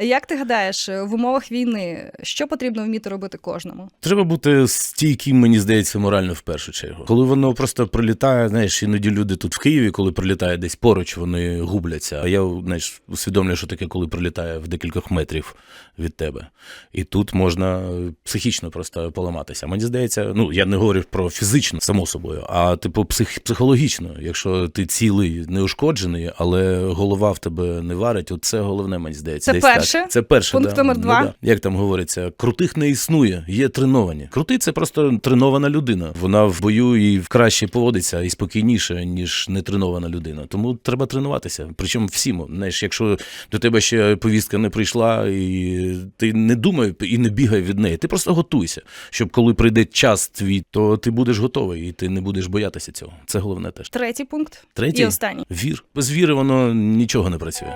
Як ти гадаєш, в умовах війни що потрібно вміти робити кожному? Треба бути стійким, мені здається, морально в першу чергу. Коли воно просто прилітає, знаєш, іноді люди тут в Києві, коли прилітає десь поруч, вони губляться. А я знаєш, усвідомлюю, що таке, коли прилітає в декількох метрів від тебе. І тут можна психічно просто поламатися. Мені здається, ну я не говорю про фізично, само собою, а типу псих, психологічно. Якщо ти цілий, неушкоджений, але голова в тебе не варить, от це головне, мені здається. Це Десь перше? Так. Це перше. Пункт да. номер два? Ну, да. Як там говориться, крутих не існує, є треновані. Крутий це просто тренована людина. Вона в бою і краще поводиться і спокійніше, ніж нетренована людина. Тому треба тренуватися. Причому всім. Знаєш, якщо до тебе ще повістка не прийшла, і ти не думай і не бігай від неї. Ти просто готуйся, щоб коли прийде час твій, то ти будеш готовий і ти не будеш боятися цього. Це головне теж. Третій пункт Третій і останній. вір. Без віри воно нічого не працює.